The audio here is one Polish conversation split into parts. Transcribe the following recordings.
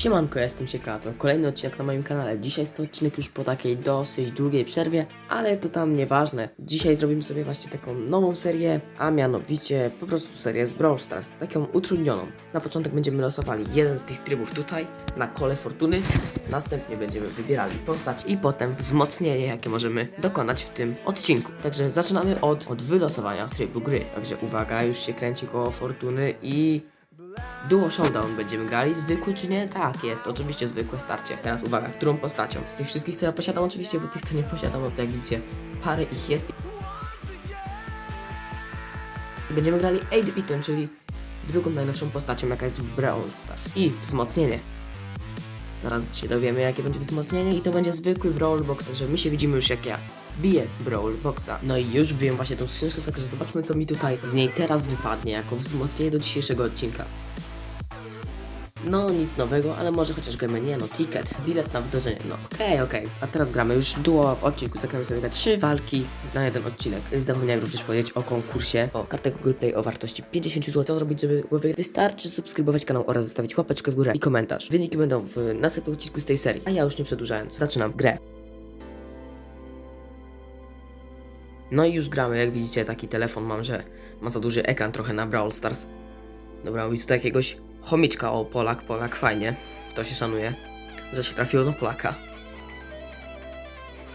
Siemanko, ja jestem Siekrato. Kolejny odcinek na moim kanale. Dzisiaj jest to odcinek już po takiej dosyć długiej przerwie, ale to tam nieważne. Dzisiaj zrobimy sobie właśnie taką nową serię, a mianowicie po prostu serię z Brawl Stars, taką utrudnioną. Na początek będziemy losowali jeden z tych trybów tutaj, na kole fortuny, następnie będziemy wybierali postać i potem wzmocnienie, jakie możemy dokonać w tym odcinku. Także zaczynamy od, od wylosowania trybu gry. Także uwaga, już się kręci koło fortuny i Duo Showdown będziemy grali, zwykły czy nie? Tak, jest, oczywiście zwykłe starcie. Teraz uwaga, którą postacią? Z tych wszystkich, co ja posiadam oczywiście, bo tych, co nie posiadam, no to jak widzicie, parę ich jest. Będziemy grali 8-bitem, czyli drugą najnowszą postacią, jaka jest w Brawl Stars. I wzmocnienie. Zaraz się dowiemy, jakie będzie wzmocnienie i to będzie zwykły Brawl Box, także my się widzimy już jak ja wbiję Brawl Boxa. No i już wbiję właśnie tą skrzynkę, także zobaczmy, co mi tutaj z niej teraz wypadnie, jako wzmocnienie do dzisiejszego odcinka. No, nic nowego, ale może chociaż gramy, nie no, ticket, bilet na wydarzenie, no okej, okej. A teraz gramy już duo w odcinku, zagramy sobie te trzy walki na jeden odcinek. Zapomniałem również powiedzieć o konkursie, o kartę Google Play o wartości 50 zł. Co zrobić, żeby go wygrać? Wystarczy subskrybować kanał oraz zostawić łapeczkę w górę i komentarz. Wyniki będą w następnym odcinku z tej serii. A ja już nie przedłużając, zaczynam grę. No i już gramy, jak widzicie, taki telefon mam, że ma za duży ekran trochę na Brawl Stars. Dobra, mówi tutaj jakiegoś chomiczka, o Polak, Polak, fajnie. To się szanuje, że się trafiło do Polaka.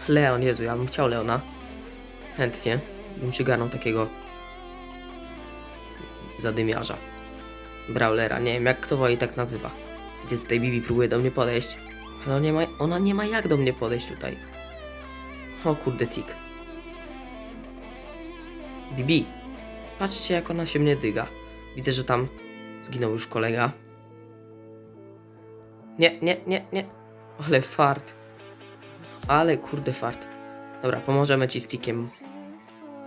Leon, Jezu, ja bym chciał Leona. Chętnie. Bym się garnął takiego zadymiarza. Brawlera, nie wiem jak kto woli tak nazywa. Widzicie, tutaj Bibi próbuje do mnie podejść. Ale nie ma, ona nie ma jak do mnie podejść tutaj. O kurde, tik. Bibi, patrzcie jak ona się mnie dyga. Widzę, że tam zginął już kolega. Nie, nie, nie, nie. Ale fart. Ale kurde fart. Dobra, pomożemy ci z tikiem.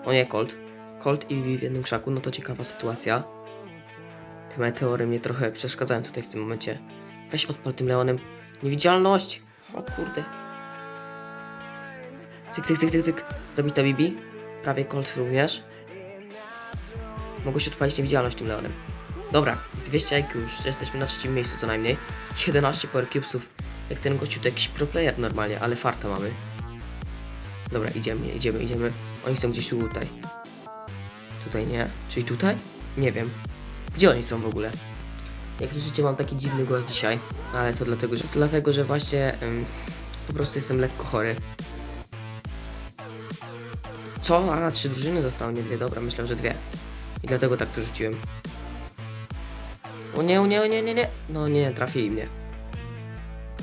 O nie, Colt. Colt i Bibi w jednym krzaku, no to ciekawa sytuacja. Te meteory mnie trochę przeszkadzają tutaj w tym momencie. Weź odpal tym Leonem. Niewidzialność! O kurde. Cyk, cyk, cyk, cyk, cyk. Zabita Bibi. Prawie Colt również. Mogę się odpalić niewidzialność tym Leonem. Dobra, 200 IQ już, jesteśmy na trzecim miejscu co najmniej. 11 Power Cubesów. Jak ten gościu to jakiś pro player normalnie, ale farta mamy. Dobra, idziemy, idziemy, idziemy. Oni są gdzieś tutaj. Tutaj nie. Czyli tutaj? Nie wiem. Gdzie oni są w ogóle? Jak słyszycie, mam taki dziwny głos dzisiaj, ale to dlatego, że, to dlatego, że właśnie ym, po prostu jestem lekko chory. Co? A, trzy drużyny zostały, nie dwie. Dobra, myślę, że dwie. I dlatego tak to rzuciłem. O nie, o nie, o nie, nie, nie. No nie, trafili mnie.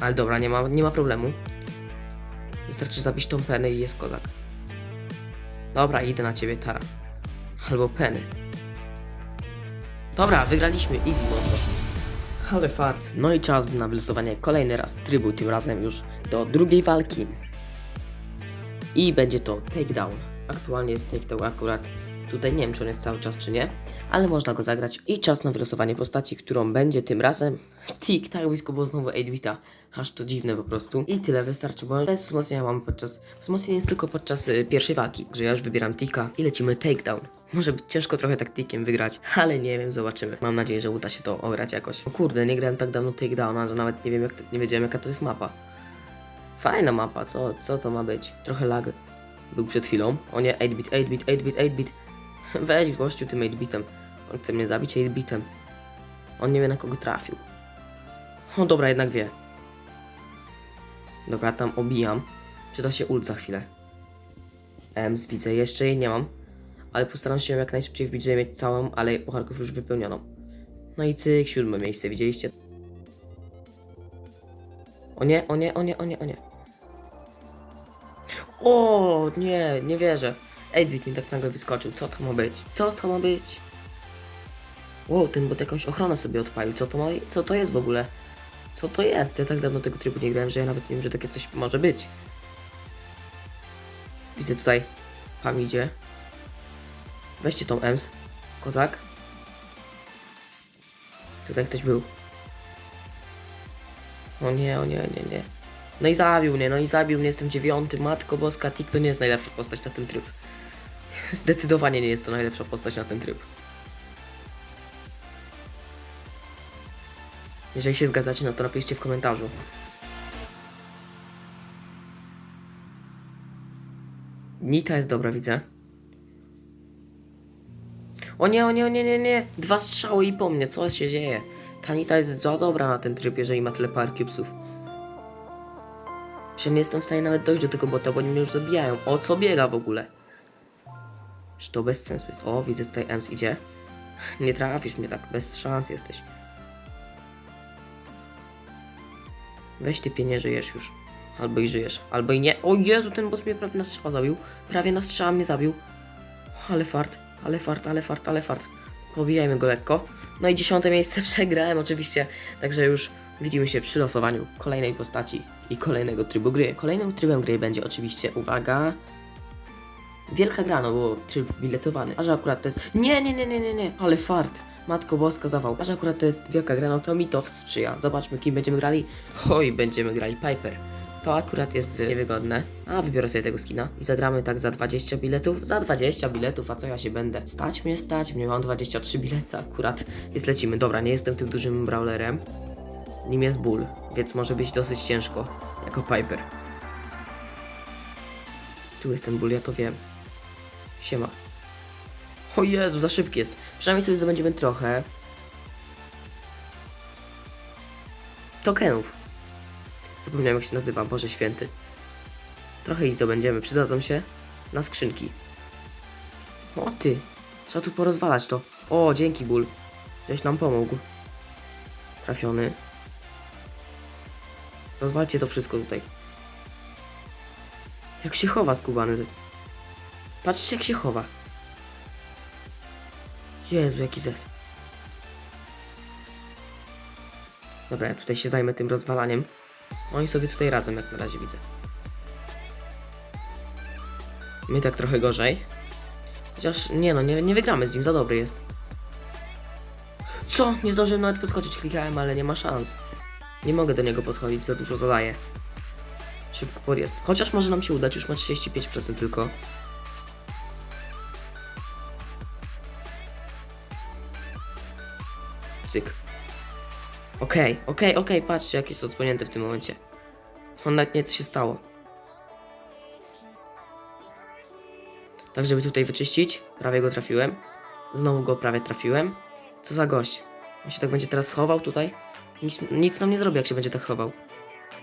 Ale dobra, nie ma, nie ma problemu. Wystarczy zabić tą penę i jest kozak. Dobra, idę na ciebie, Tara. Albo peny. Dobra, wygraliśmy. Easy mordo. Ale fart. No i czas na wylosowanie kolejny raz trybu, tym razem już do drugiej walki. I będzie to takedown. Aktualnie jest takedown akurat Tutaj nie wiem, czy on jest cały czas, czy nie, ale można go zagrać. I czas na wylosowanie postaci, którą będzie tym razem. Tik, tak blisko było znowu 8-bita. Aż to dziwne po prostu. I tyle wystarczy, bo bez wzmocnienia mamy podczas... Wzmocnienie jest tylko podczas y, pierwszej walki, że ja już wybieram Tika i lecimy takedown. Może być ciężko trochę tak tikiem wygrać, ale nie wiem, zobaczymy. Mam nadzieję, że uda się to ograć jakoś. O kurde, nie grałem tak dawno takedowna, że nawet nie wiem, jak to, nie wiedziałem, jaka to jest mapa. Fajna mapa, co, co to ma być? Trochę lag był przed chwilą. O nie, 8-bit, 8-bit, 8-bit, 8-bit. Weź gościu tym 8-bitem. On chce mnie zabić 8-bitem. On nie wie na kogo trafił. O dobra, jednak wie. Dobra, tam obijam. Przyda się ult za chwilę. Ems, widzę, jeszcze jej nie mam. Ale postaram się jak najszybciej wbić, żeby mieć całą, ale pucharków już wypełnioną. No i cyk, siódme miejsce, widzieliście? O nie, o nie, o nie, o nie, o nie. O nie, nie wierzę. Edwin mi tak nagle wyskoczył. Co to ma być? Co to ma być? Wow, ten bot jakąś ochronę sobie odpalił. Co to ma... Co to jest w ogóle? Co to jest? Ja tak dawno tego trybu nie grałem, że ja nawet nie wiem, że takie coś może być. Widzę tutaj... Pam idzie. Weźcie tą Ems. Kozak. Tutaj ktoś był. O nie, o nie, nie, nie. No i zabił mnie, no i zabił mnie, jestem dziewiąty. Matko Boska, Tik to nie jest najlepsza postać na ten tryb. Zdecydowanie nie jest to najlepsza postać na ten tryb. Jeżeli się zgadzacie, no to napiszcie w komentarzu. Nita jest dobra, widzę. O nie, o nie, o nie, nie, nie. Dwa strzały i po mnie, co się dzieje? Ta Nita jest za dobra na ten tryb, jeżeli ma tyle par cubesów. Że nie jestem w stanie nawet dojść do tego bota, bo oni mnie już zabijają. O co biega w ogóle? Że to bez sensu jest. O, widzę tutaj Ems idzie. Nie trafisz mnie tak, bez szans jesteś. Weź ty nie żyjesz już. Albo i żyjesz, albo i nie. O Jezu, ten bot mnie prawie na strzała zabił. Prawie na strzała mnie zabił. Ale fart, ale fart, ale fart, ale fart. Pobijajmy go lekko. No i dziesiąte miejsce przegrałem oczywiście. Także już widzimy się przy losowaniu kolejnej postaci i kolejnego trybu gry. Kolejnym trybem gry będzie oczywiście, uwaga, Wielka gra, no bo tryb biletowany. A że akurat to jest... Nie, nie, nie, nie, nie, nie. Ale fart. Matko Boska zawał. A że akurat to jest wielka gra, no to mi to sprzyja. Zobaczmy, kim będziemy grali. Oj, będziemy grali Piper. To akurat jest niewygodne. A, wybiorę sobie tego skina. I zagramy tak za 20 biletów. Za 20 biletów, a co ja się będę? Stać mnie, stać mnie. Mam 23 bilety akurat. Więc lecimy. Dobra, nie jestem tym dużym brawlerem. Nim jest ból, więc może być dosyć ciężko. Jako Piper. Tu jest ten ból, ja to wiem. Siema. O Jezu, za szybki jest. Przynajmniej sobie zdobędziemy trochę. Tokenów. Zapomniałem jak się nazywa, Boże Święty. Trochę ich zdobędziemy, przydadzą się na skrzynki. O ty, trzeba tu porozwalać to. O, dzięki ból. Żeś nam pomógł. Trafiony. Rozwalcie to wszystko tutaj. Jak się chowa skubany. Patrzcie jak się chowa. Jezu, jaki zes. Dobra, ja tutaj się zajmę tym rozwalaniem. Oni sobie tutaj radzą, jak na razie widzę. My tak trochę gorzej. Chociaż nie no, nie, nie wygramy z nim, za dobry jest. Co? Nie zdążyłem nawet podskoczyć, klikałem, ale nie ma szans. Nie mogę do niego podchodzić, za dużo zadaję. Szybko podjazd. Chociaż może nam się udać, już ma 35% tylko. Okej, okej, okej, patrzcie jak jest odsłonięty w tym momencie. On nawet nie co się stało. Tak, żeby tutaj wyczyścić. Prawie go trafiłem. Znowu go prawie trafiłem. Co za gość. On się tak będzie teraz schował tutaj. Nic, nic nam nie zrobi, jak się będzie tak chował.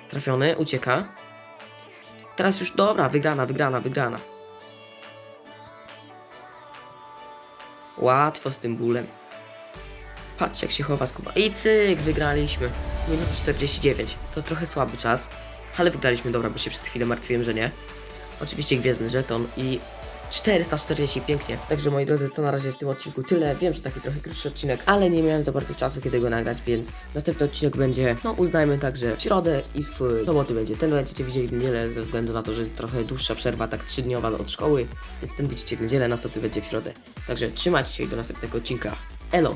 Trafiony, ucieka. Teraz już, dobra, wygrana, wygrana, wygrana. Łatwo z tym bólem. Patrzcie jak się chowa skuba. I cyk, wygraliśmy. Minuta 49. To trochę słaby czas. Ale wygraliśmy, dobra, bo się przez chwilę martwiłem, że nie. Oczywiście gwiezdny żeton i 440, pięknie. Także moi drodzy, to na razie w tym odcinku tyle. Wiem, że taki trochę krótszy odcinek, ale nie miałem za bardzo czasu, kiedy go nagrać, więc następny odcinek będzie, no uznajmy także w środę i w soboty będzie. Ten będziecie widzieli w niedzielę, ze względu na to, że trochę dłuższa przerwa, tak trzydniowa od szkoły, więc ten widzicie w niedzielę, następny będzie w środę. Także trzymajcie się i do następnego odcinka. Elo!